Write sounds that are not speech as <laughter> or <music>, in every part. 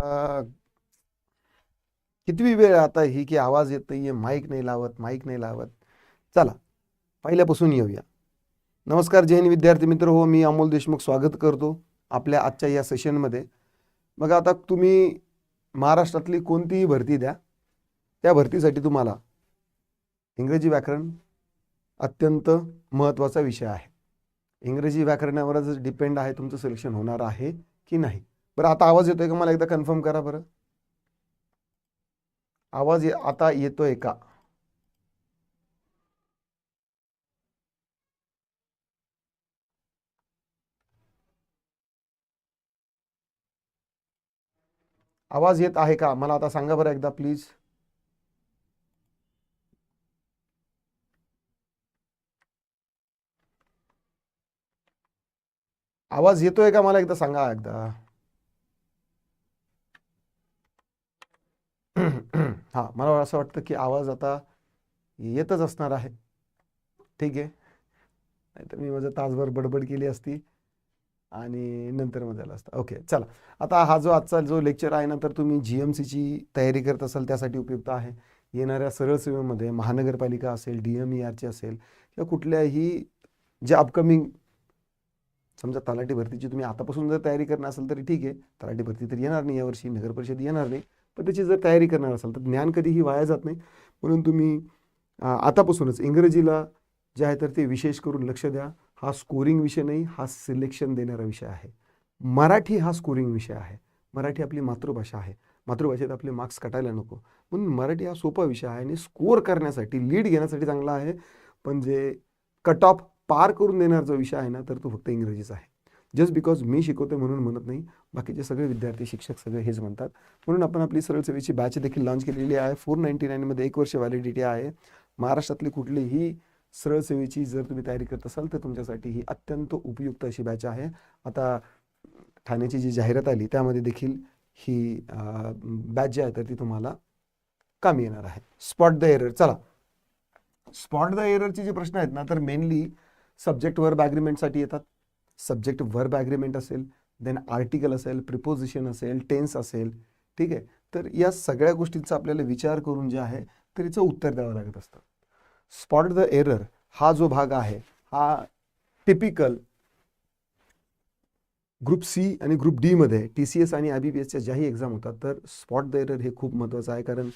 किती कितवी वेळ आता ही की आवाज येत नाहीये माईक नाही लावत माईक नाही लावत. चला पहिल्यापासून येऊया. नमस्कार जैन विद्यार्थी मित्र. हो मी अमोल देशमुख स्वागत करतो आपल्या आजच्या या सेशनमध्ये मग आता तुम्ही महाराष्ट्रातली कोणतीही भरती द्या. त्या भरतीसाठी तुम्हाला इंग्रजी व्याकरण अत्यंत महत्त्वाचा विषय आहे. इंग्रजी व्याकरणावरच डिपेंड आहे तुमचं सिलेक्शन होणार आहे की नाही. बरं आता आवाज येतोय का? मला एकदा कन्फर्म करा बरं. आवाज ये- आता येतोय का? आवाज येत आहे का? मला आता सांगा बरं एकदा प्लीज आवाज येतोय का? मला एकदा सांगा एकदा. <clears throat> हा मला असं वाटतं की आवाज आता येतच असणार आहे. ठीक आहे. नाहीतर मी माझं तासभर बडबड केली असती आणि नंतर मग झालं असतं. ओके चला. आता हा जो आजचा जो लेक्चर आहे ना तर तुम्ही जी एम सीची तयारी करत असाल त्यासाठी उपयुक्त आहे. येणाऱ्या सरळ सेवेमध्ये महानगरपालिका असेल डी एम ई आरची असेल किंवा कुठल्याही जे अपकमिंग समजा तलाठी भरतीची तुम्ही आतापासून जर तयारी करणार असाल तरी ठीक आहे. तलाठी भरती तर येणार नाही यावर्षी नगर परिषद येणार नाही. पण त्याची जर तयारी करणार असाल तर ज्ञान कधीही वाया जात नाही. म्हणून तुम्ही आतापासूनच इंग्रजीला जे आहे तर ते विशेष करून लक्ष द्या. हा स्कोरिंग विषय नाही हा सिलेक्शन देणारा विषय आहे. मराठी हा स्कोरिंग विषय आहे. मराठी आपली मातृभाषा आहे. मातृभाषेत आपले मार्क्स कटायला नको. म्हणून मराठी हा सोपा विषय आहे आणि स्कोअर करण्यासाठी लीड घेण्यासाठी चांगला आहे. पण जे कट ऑफ पार करून देणार जो विषय आहे ना तर तो फक्त इंग्रजीचा आहे. जस्ट बिकॉज मी शिकवतो म्हणून म्हणत नाही बाकीचे सगळे विद्यार्थी शिक्षक सगळे हेच म्हणतात. म्हणून आपण आपली सरळ सेवेची बॅच देखील लॉन्च केलेली आहे. फोर नाईन्टी नाईनमध्ये एक वर्ष व्हॅलिडिटी आहे. महाराष्ट्रातली कुठलीही सरळ सेवेची जर तुम्ही तयारी करत असाल तर तुमच्यासाठी ही अत्यंत उपयुक्त अशी बॅच आहे. आता ठाण्याची जी जाहिरात आली त्यामध्ये देखील ही बॅच जी आहे तर ती तुम्हाला कामी येणार आहे. स्पॉट द एरर चला. स्पॉट द एररचे जे प्रश्न आहेत ना तर मेनली सब्जेक्टवर बॅग्रीमेंटसाठी येतात. सब्जेक्ट वर्ब ॲग्रीमेंट असेल देन आर्टिकल असेल प्रिपोजिशन असेल टेन्स असेल ठीक आहे? तर या सगळ्या गोष्टींचा आपल्याला विचार करून जे आहे तर उत्तर द्यावं लागत असतं. स्पॉट द एरर हा जो भाग आहे हा टिपिकल ग्रुप सी आणि ग्रुप डीमध्ये टी सी एस आणि आय बी पी एसच्या ज्याही एक्झाम होतात तर स्पॉट द एरर हे खूप महत्त्वाचं आहे. कारण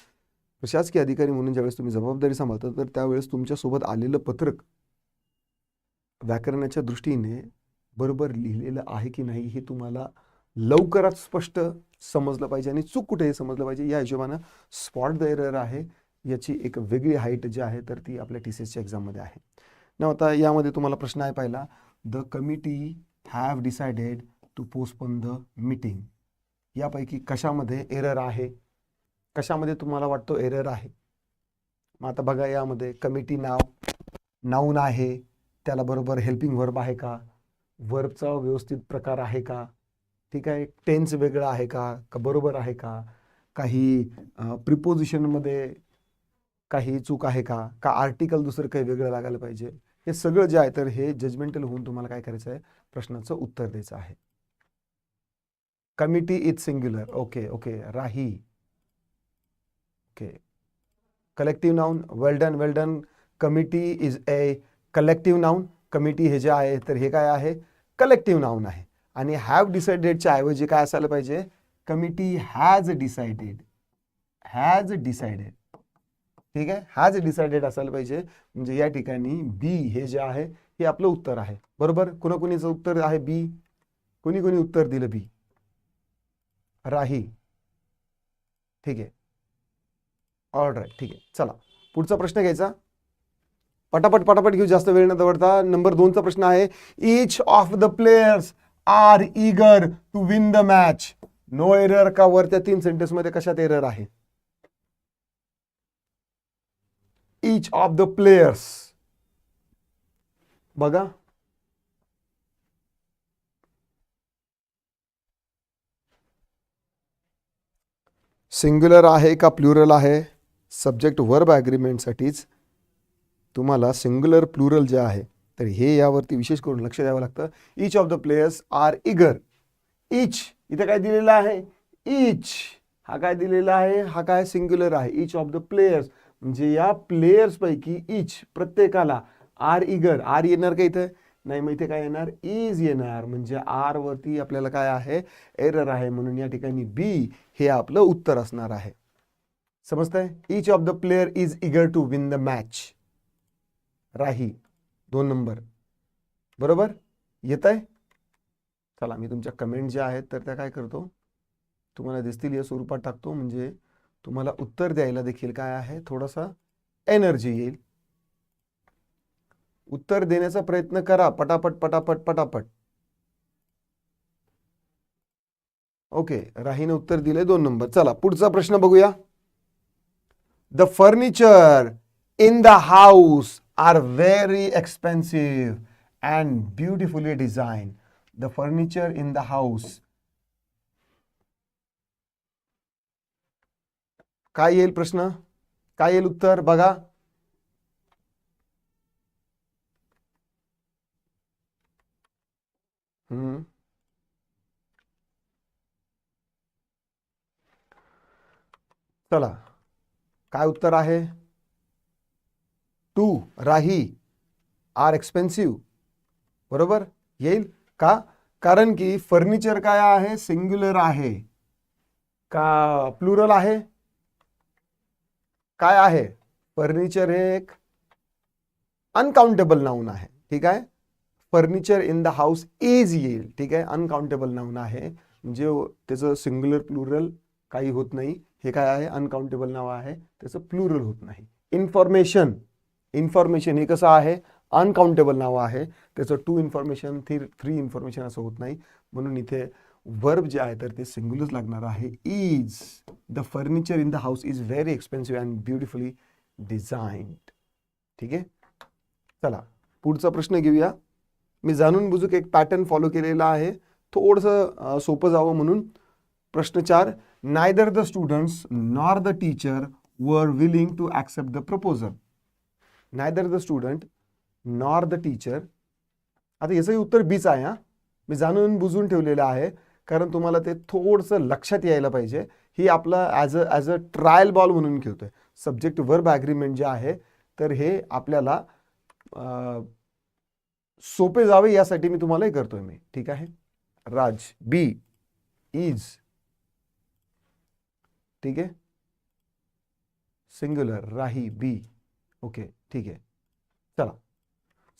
प्रशासकीय अधिकारी म्हणून ज्यावेळेस तुम्ही जबाबदारी सांभाळता तर त्यावेळेस तुमच्यासोबत आलेलं पत्रक व्याकरणाच्या दृष्टीने बरोबर लिहिलेलं आहे की नाही हे तुम्हाला लवकरात स्पष्ट समजलं पाहिजे आणि चूक कुठे हे समजलं पाहिजे या हिशोबानं स्पॉट द एरर आहे. याची एक वेगळी हाईट जी आहे तर ती आपल्या टी सी एसच्या एक्झाममध्ये आहे. ना आता यामध्ये तुम्हाला प्रश्न आहे पहिला. The committee have decided to postpone the meeting. यापैकी कशामध्ये एरर आहे? कशामध्ये तुम्हाला वाटतो एरर आहे? मग आता बघा यामध्ये कमिटी नाव नाऊन आहे. त्याला बरोबर हेल्पिंग वर्ब आहे का? वर्बचा व्यवस्थित प्रकार आहे का? ठीक आहे टेन्स वेगळं आहे का? का बरोबर आहे का? काही प्रिपोजिशनमध्ये काही चूक आहे का? का आर्टिकल दुसरं काही वेगळं लागायला पाहिजे? हे सगळं जे आहे तर हे जजमेंटल होऊन तुम्हाला काय करायचं आहे? प्रश्नाचं उत्तर द्यायचं आहे. Committee is singular okay okay Rahi. Okay collective noun well done well done committee is a collective noun committee हे जे आहे तर हे काय आहे? कलेक्टिव्ह नाऊन आहे. आणि हॅव डिसाइडेडच्या ऐवजी काय असायला पाहिजे? Committee has decided has decided ठीक आहे? हॅज डिसाइडेड असायला पाहिजे. म्हणजे या ठिकाणी बी हे जे आहे हे आपलं उत्तर आहे. बरोबर? कुणाकुणीचं उत्तर आहे बी कोणी कोणी उत्तर दिलं बी राही. ठीक आहे. ऑल राईट ठीक आहे. चला. पुढचा प्रश्न घ्यायचा. पटापट पटापट घेऊ जास्त वेळ न दवडता. नंबर दोनचा प्रश्न आहे each of the players are eager to win the match no error का वरच्या तीन सेंटेन्समध्ये कशात एरर आहे? इच ऑफ द प्लेयर्स बघा. सिंग्युलर आहे का प्लुरल आहे? सब्जेक्ट वर्ब ॲग्रीमेंटसाठीच तुम्हाला सिंग्युलर प्लुरल जे आहे तर हे यावरती विशेष करून लक्ष द्यावं लागतं. Each of the players are eager each इथे काय दिलेलं आहे? इच हा काय दिलेला आहे? हा काय सिंग्युलर आहे? इच ऑफ द प्लेयर्स म्हणजे या प्लेयर्स पैकी इच प्रत्येकाला आर इगर आर येणार का इथं? नाही मग इथे काय येणार? इज येणार. म्हणजे आर वरती आपल्याला काय आहे? एरर आहे. म्हणून या ठिकाणी बी हे आपलं उत्तर असणार आहे. समजतंय? Each of the player is eager to win the match Rahi. दोन नंबर. बरोबर? येत आहे चला मी तुमच्या कमेंट ज्या आहेत तर त्या काय करतो? तुम्हाला दिसतील या स्वरूपात टाकतो म्हणजे तुम्हाला उत्तर द्यायला देखील काय आहे? थोडासा एनर्जी येईल. उत्तर देण्याचा प्रयत्न करा. पटापट पटापट पटापट. ओके राहीने उत्तर दिले दोन नंबर. चला पुढचा प्रश्न बघूया. The furniture in the house are very expensive and beautifully design the furniture in the house काय येईल प्रश्न? काय येईल उत्तर? बघा. हम्म. चला. काय उत्तर आहे? To Rahi. आर एक्सपेन्सिव्ह बरोबर? येईल? का? कारण की फर्निचर काय आहे? सिंग्युलर आहे. का प्लुरल आहे? काय आहे? फर्निचर हे एक अनकाउंटेबल नाऊन आहे. ठीक आहे? Furniture in the house is येईल. ठीक आहे? अनकाउंटेबल नाऊन आहे. म्हणजे त्याचं सिंग्युलर प्लुरल काही होत नाही. हे काय आहे? अनकाउंटेबल नाव आहे. त्याचं प्लुरल होत नाही. इन्फॉर्मेशन इन्फॉर्मेशन हे कसं आहे? अनकाउंटेबल नाव आहे. त्याचं two information three three information असं होत नाही. म्हणून इथे वर्ब जे आहे तर ते सिंगुलच लागणार आहे. Is the furniture in the house is very expensive and beautifully designed ठीक आहे? चला पुढचा प्रश्न घेऊया. मी जाणून बुजूक एक पॅटर्न फॉलो केलेला आहे. थोडंसं सोपं जावं म्हणून. प्रश्न चार neither the students nor the teacher were willing to accept the proposal neither the student nor the teacher आता याचंही उत्तर बीच आहे हां. मी जाणून बुजून ठेवलेलं आहे कारण तुम्हाला ते थोडंसं लक्षात यायला पाहिजे. ही आपलं as a as a trial ball म्हणून खेळतोय. सब्जेक्ट वर्ब ॲग्रीमेंट जे आहे तर हे आपल्याला सोपे जावे यासाठी मी तुम्हाला हे करतोय मी. ठीक आहे? राज बी इज ठीक आहे? सिंग्युलर राही बी ओके ठीक आहे. चला.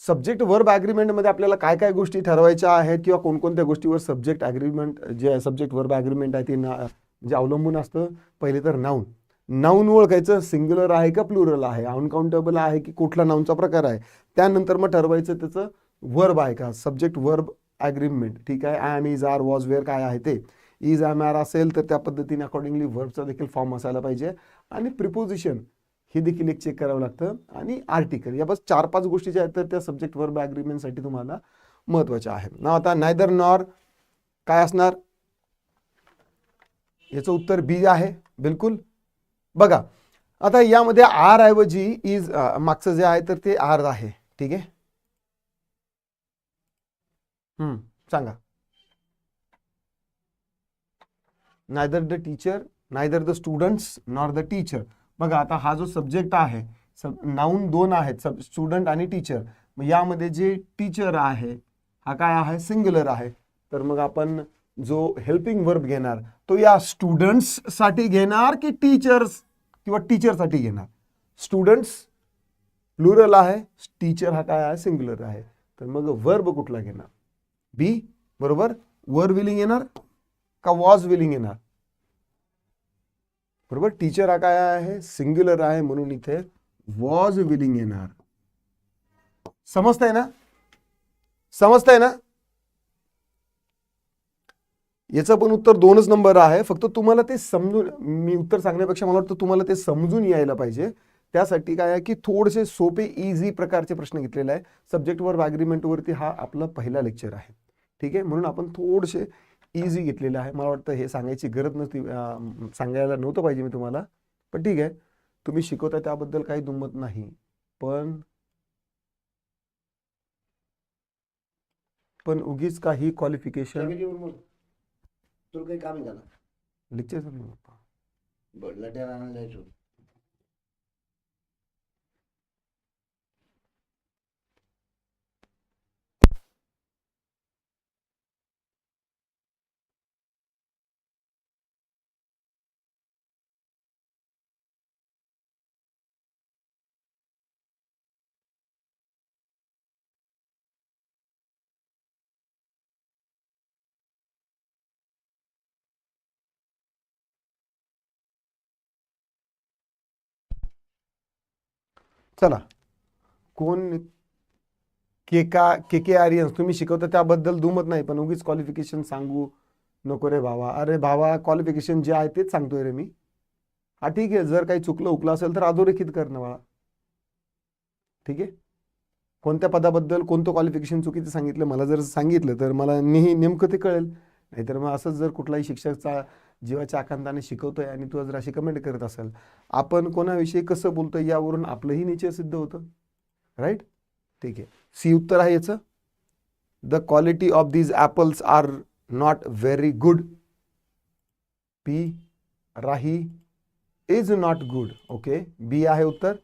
सब्जेक्ट वर्ब ॲग्रीमेंटमध्ये आपल्याला काय काय गोष्टी ठरवायच्या आहेत किंवा कोणकोणत्या गोष्टीवर सब्जेक्ट ॲग्रीमेंट जे सब्जेक्ट वर्ब ॲग्रीमेंट आहे ते ना म्हणजे अवलंबून असतं. पहिले तर नाऊन नाऊन ओळखायचं सिंग्युलर आहे का प्लुरल आहे? अनकाउंटेबल आहे की कुठला नाऊनचा प्रकार आहे? त्यानंतर मग ठरवायचं त्याचं वर्ब आहे का? सब्जेक्ट वर्ब ॲग्रीमेंट ठीक आहे? Am is are was were काय आहे ते. इज ॲम आर असेल तर त्या पद्धतीने अकॉर्डिंगली वर्बचा देखील फॉर्म असायला पाहिजे. आणि प्रिपोजिशन हे देखील एक चेक करावं लागतं. आणि आर्टिकल या बस चार पाच गोष्टी ज्या आहेत तर त्या सब्जेक्ट वर्ब ॲग्रीमेंटसाठी तुम्हाला महत्त्वाच्या आहेत. ना आता नायदर नॉर काय असणार? याचं उत्तर बी आहे बिलकुल. बघा आता यामध्ये आर ऐवजी इज मागचं जे आहे तर ते आर आहे. ठीक आहे? हम्म, सांगा. Neither the teacher neither the students nor the teacher बघा आता हा जो सब्जेक्ट आहे सब नाऊन दोन आहेत सब स्टुडंट आणि टीचर मग यामध्ये जे टीचर आहे हा काय आहे? सिंग्युलर आहे. तर मग आपण जो हेल्पिंग वर्ब घेणार तो या स्टुडंट्ससाठी घेणार की टीचर्स किंवा टीचरसाठी घेणार? स्टुडंट्स प्लुरल आहे टीचर हा काय आहे? सिंग्युलर आहे. तर मग वर्ब कुठला घेणार? बी बरोबर? वर विलिंग येणार का वॉज विलिंग येणार? बरोबर? टीचर हा काय आहे? सिंग्युलर आहे म्हणून इथे वॉज विलिंग येणार. समजतंय ना? समजतंय ना? याचं पण उत्तर दोनच नंबर आहे. फक्त तुम्हाला ते समजून मी उत्तर सांगण्यापेक्षा मला वाटतं तुम्हाला ते समजून यायला पाहिजे. त्यासाठी काय आहे की थोडेसे सोपे इझी प्रकारचे प्रश्न घेतलेले आहे सब्जेक्टवर ॲग्रीमेंटवरती हा आपला पहिला लेक्चर आहे. ठीक आहे? म्हणून आपण थोडेसे इझी घेतलेले आहे. मला वाटतं हे सांगायची गरज नसती सांगायला नव्हतं पाहिजे मी तुम्हाला. पण ठीक आहे. तुम्ही शिकवता त्याबद्दल काही दुमत नाही. पण पण उगीच काही क्वालिफिकेशन लेक्चर चला. कोण के का के के आर्यन्स तुम्ही शिकवता त्याबद्दल दुमत नाही पण उगीच क्वालिफिकेशन सांगू नको रे भावा. अरे भावा क्वालिफिकेशन जे आहे तेच सांगतोय रे मी. हा ठीक आहे जर काही चुकलं उकलं असेल तर अधोरेखित करणं बाळा ठीक आहे? कोणत्या पदाबद्दल कोणतं क्वालिफिकेशन चुकीचं सांगितलं मला जर सांगितलं तर मला नेही नेमकं ते कळेल. नाहीतर मग असंच जर कुठलाही शिक्षकचा जीवाच्या आकांताने शिकवतोय आणि तू जर अशी कमेंट करत असेल आपण कोणाविषयी कसं बोलतोय यावरून आपलंही निश्चय सिद्ध होतं. राईट ठीक आहे. सी उत्तर आहे याचं. The quality of these apples are not very good P Rahi is not good okay B आहे उत्तर.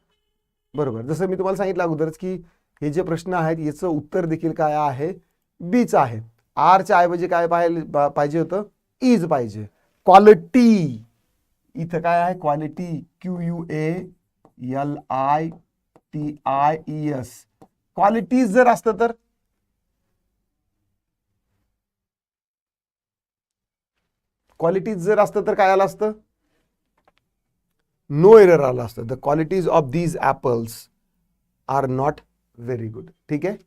बरोबर. जसं मी तुम्हाला सांगितलं अगोदरच की हे जे प्रश्न आहेत याचं उत्तर देखील काय आहे? बीच आहे आरच्या ऐवजी काय पाहिजे पाहिजे होतं? इज पाहिजे. क्वालिटी. इथं काय आहे? Quality Q U A L I T I E S qualities जर असतं तर? क्वालिटीज जर असतं तर काय आलं असतं? नो एरर आलं असतं. The qualities of these apples are not very good ठीक आहे?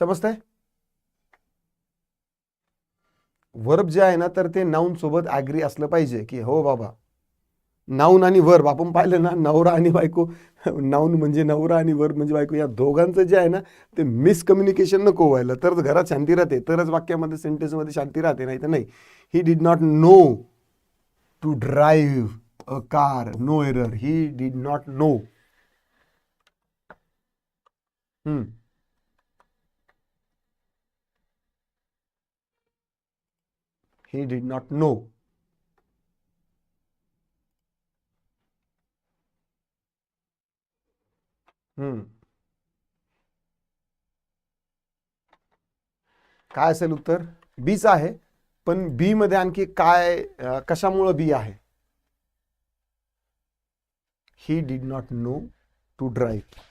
समजतंय? वर्ब जे आहे ना तर ते नाऊन सोबत ॲग्री असलं पाहिजे की हो बाबा. नाऊन आणि वर्ब आपण पाहिलं ना नवरा आणि बायको. नाऊन म्हणजे नवरा आणि वर्ब म्हणजे बायको. या दोघांचं जे आहे ना ते मिसकम्युनिकेशन नको व्हायला. तरच घरात शांती राहते. तरच वाक्यामध्ये सेंटेन्समध्ये शांती राहते नाही तर नाही. He did not know to drive a car no error he did not know he did not know. हम्म काय असेल उत्तर? बीच आहे पण बी मध्ये आणखी काय कशामुळं बी आहे? He did not know to drive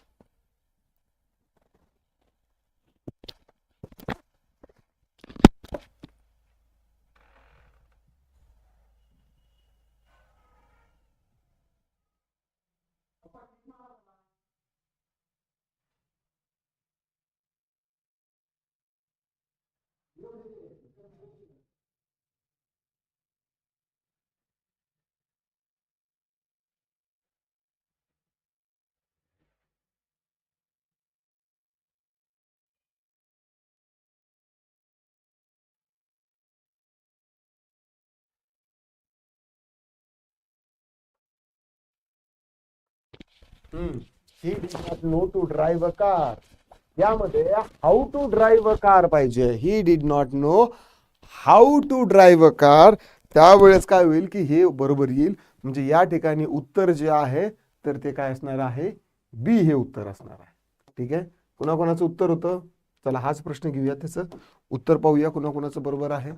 he did know to drive a car यामध्ये how to drive a car पाहिजे. He did not know how to drive a car त्यावेळेस काय होईल की हे बरोबर येईल. म्हणजे या ठिकाणी उत्तर जे आहे तर ते काय असणार आहे? बी हे उत्तर असणार आहे. ठीक आहे? कुणाकुणाचं उत्तर होतं? चला हाच प्रश्न घेऊया त्याचं. उत्तर पाहूया कोणाकोणाचं बरोबर आहे.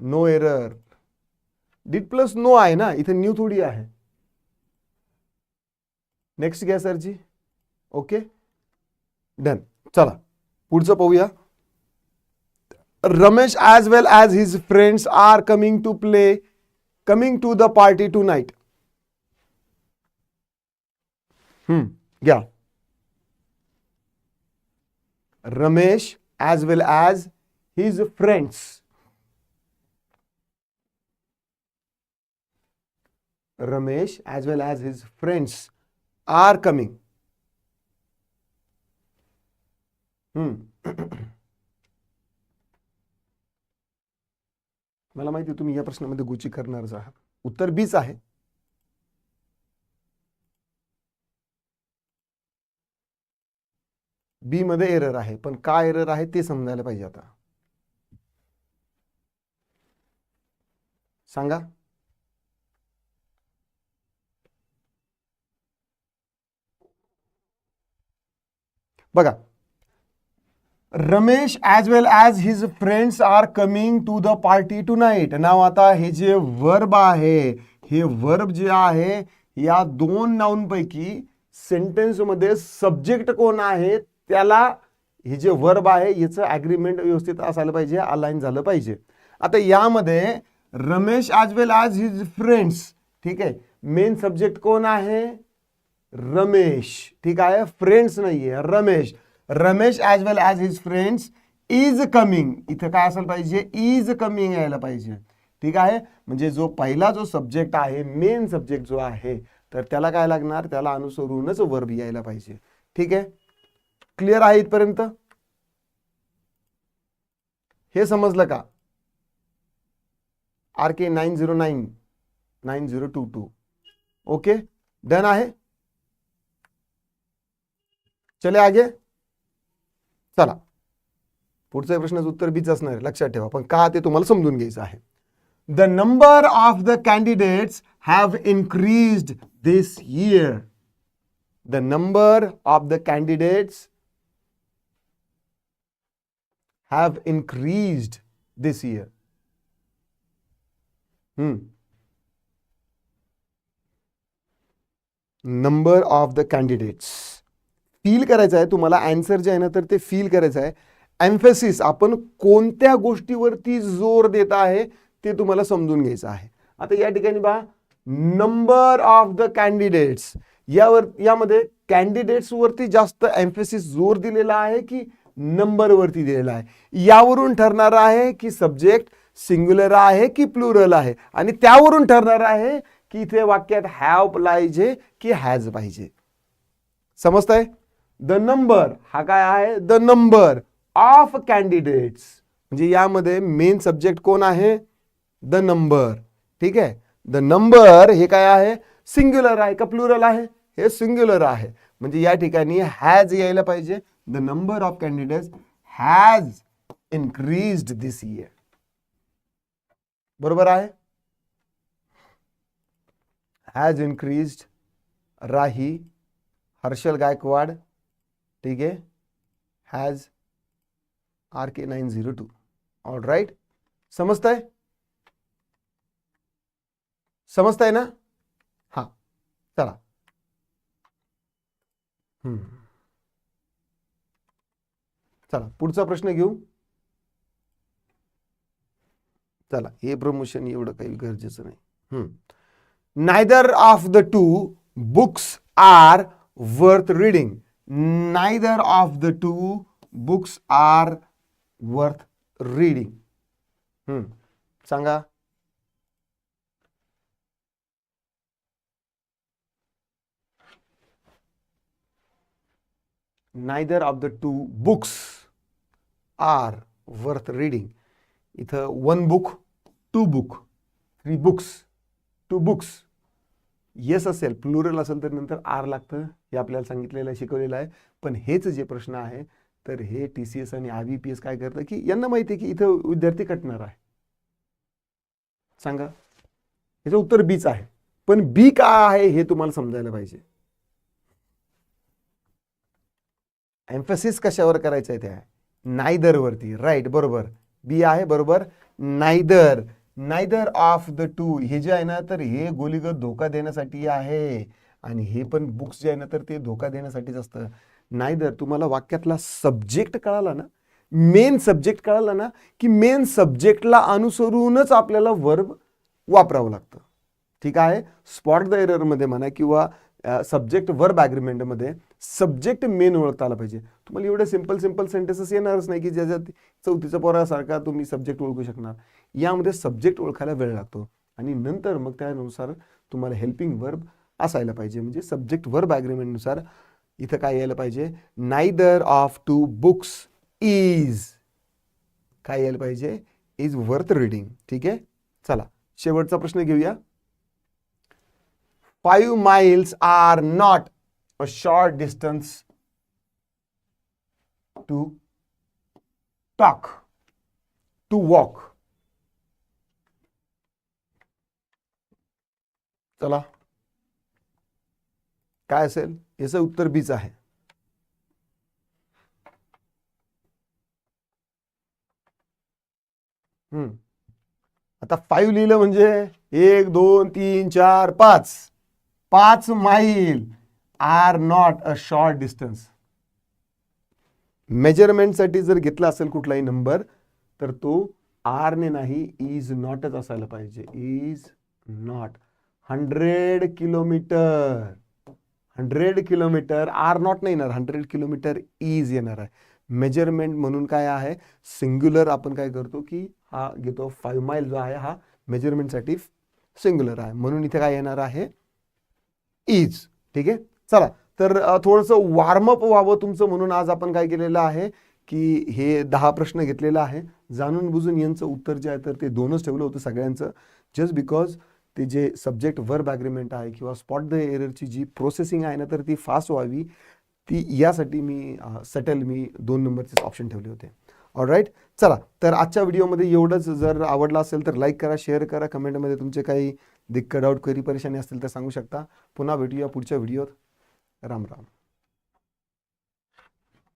No error did plus know आहे ना? इथे न्यू थोडी आहे. नेक्स्ट घ्या सरजी ओके डन चला. पुढचं पाहूया. Ramesh as well as his friends are coming to play coming to the party tonight घ्या Ramesh as well as his friends Ramesh as well as his friends are coming. मला माहिती तुम्ही या प्रश्नामध्ये Gucci करणारच आहात. उत्तर बीच आहे. बी मध्ये एरर आहे पण काय एरर आहे ते समजायला पाहिजे आता. सांगा. बघा. Ramesh as well as his friends are coming to the party tonight नाव आता हे जे वर्ब आहे हे वर्ब जे आहे या दोन नाऊनपैकी सेंटेन्समध्ये सब्जेक्ट कोण आहे त्याला हे जे वर्ब आहे याचं ॲग्रीमेंट व्यवस्थित असायला पाहिजे अलाईन झालं पाहिजे. आता यामध्ये Ramesh as well as his friends ठीक आहे. मेन सब्जेक्ट कोण आहे? रमेश. ठीक आहे? फ्रेंड्स नाहीये. Ramesh. Ramesh as well as his friends is coming इथं काय असायला पाहिजे? इज कमिंग यायला पाहिजे. ठीक आहे? म्हणजे जो पहिला जो सब्जेक्ट आहे मेन सब्जेक्ट जो आहे तर त्याला काय लागणार? त्याला अनुसरूनच वर्ब यायला पाहिजे. ठीक आहे? क्लिअर आहे इथपर्यंत? हे समजलं का? R K nine zero nine nine zero two two okay done आहे? चले आगे. चला. पुढच्या प्रश्नाचं उत्तर बीच असणार आहे लक्षात ठेवा. पण का ते तुम्हाला समजून घ्यायचं आहे. The number of the candidates have increased this year the number of the candidates have increased this year number of the candidates feel करायचं आहे तुम्हाला अँसर जे आहे ना तर ते फील करायचं आहे. एम्फेसिस आपण कोणत्या गोष्टीवरती जोर देत आहे ते तुम्हाला समजून घ्यायचं आहे. आता या ठिकाणी पहा नंबर ऑफ द कॅन्डिडेट्स यावर यामध्ये कॅन्डिडेट्सवरती जास्त एम्फेसिस जोर दिलेला आहे की नंबरवरती दिलेला आहे? यावरून ठरणार आहे की सब्जेक्ट सिंग्युलर आहे की प्लुरल आहे? आणि त्यावरून ठरणार आहे की इथे वाक्यात हॅव पाहिजे की हॅज पाहिजे. समजतंय? द नंबर हा काय आहे? द नंबर ऑफ कॅन्डिडेट्स म्हणजे यामध्ये मेन सब्जेक्ट कोण आहे? द नंबर ठीक आहे? द नंबर हे काय आहे? सिंग्युलर आहे का प्लुरल आहे? हे सिंग्युलर आहे. म्हणजे या ठिकाणी हॅज यायला पाहिजे. The number of candidates has increase this year बरोबर आहे? हॅज इन्क्रीज राही हर्षल गायकवाड ठीक आहे has R K nine zero two all right समझता है? ना? हा चला। हम्म. चला पुढचा प्रश्न घेऊ. चला हे प्रमोशन एवढं काही गरजेचं नाही. Neither of the two books are worth reading neither of the two books are worth reading सांगा neither of the two books are worth reading इथं one book two book three books two books yes असेल plural असेल तर नंतर R लागतं हे आपल्याला सांगितलेलं आहे शिकवलेलं आहे. पण हेच जे प्रश्न आहे तर हे टी सी एस आणि आय बी पी एस काय करतं की यांना माहिती आहे की इथं विद्यार्थी कटणार आहे. सांगा. याचं उत्तर बीच आहे. पण बी काय आहे हे तुम्हाला समजायला पाहिजे. एम्फसिस कशावर करायचं आहे त्या? नायदर वरती राईट बरोबर. बी आहे बरोबर. Neither. Neither of the two हे जे आहे ना तर हे गोलीगत धोका देण्यासाठी आहे. आणि हे पण बुक्स जे आहे ना तर ते धोका देण्यासाठीच असतं. नायदर तुम्हाला वाक्यातला सब्जेक्ट कळाला ना मेन सब्जेक्ट कळाला ना की मेन सब्जेक्टला अनुसरूनच आपल्याला वर्ब वापरावं लागतं. ठीक आहे? स्पॉट द एररमध्ये म्हणा किंवा सब्जेक्ट वर्ब ॲग्रीमेंटमध्ये सब्जेक्ट मेन ओळखता आला पाहिजे. तुम्हाला एवढे सिंपल सिंपल सेंटेन्सेस येणारच नाही की ज्याच्यात चौथीचा पोरासारखा तुम्ही सब्जेक्ट ओळखू शकणार. यामध्ये सब्जेक्ट ओळखायला वेळ लागतो. आणि नंतर मग त्यानुसार तुम्हाला हेल्पिंग वर्ब असायला पाहिजे. म्हणजे सब्जेक्ट वर्ब ॲग्रीमेंटनुसार इथं काय यायला पाहिजे? Neither of two books is काय यायला पाहिजे? इज वर्थ रिडिंग ठीक आहे? चला शेवटचा प्रश्न घेऊया. Five miles are not a short distance to talk to walk चला. काय असेल? याचं उत्तर बीच आहे. हम्म. आता फाईव्ह लिहिलं म्हणजे एक दोन तीन चार पाच. पाच mile are not a short distance. मेजरमेंटसाठी जर घेतला असेल कुठलाही नंबर तर तो आर ने नाही इज नॉटच असायला पाहिजे. Is not. Hundred kilometre. Hundred kilometre are not नाही येणार. हंड्रेड किलोमीटर इज येणार आहे. मेजरमेंट म्हणून काय आहे? सिंग्युलर आपण काय करतो की हा घेतो. फाईव्ह माईल जो आहे हा मेजरमेंटसाठी सिंग्युलर आहे. म्हणून इथे काय येणार आहे? इज ठीक आहे? चला तर थोडंसं वॉर्मअप व्हावं तुमचं म्हणून आज आपण काय केलेलं आहे की हे दहा प्रश्न घेतलेलं आहे. जाणून बुजून यांचं उत्तर जे आहे तर ते दोनच ठेवलं होतं सगळ्यांचं. जस्ट बिकॉज ते जे सब्जेक्ट वर्ब ॲग्रीमेंट आहे किंवा स्पॉट द एररची जी प्रोसेसिंग आहे ना तर ती फास्ट व्हावी. ती यासाठी मी सटल मी दोन नंबरचेच ऑप्शन ठेवले होते. राईट चला तर आजच्या व्हिडिओमध्ये एवढंच. जर आवडलं असेल तर लाईक करा शेअर करा कमेंटमध्ये तुमचे काही दिक्कत डाऊट क्वेरी परेशानी असतील तर सांगू शकता. पुन्हा भेटूया पुढच्या व्हिडिओत राम राम.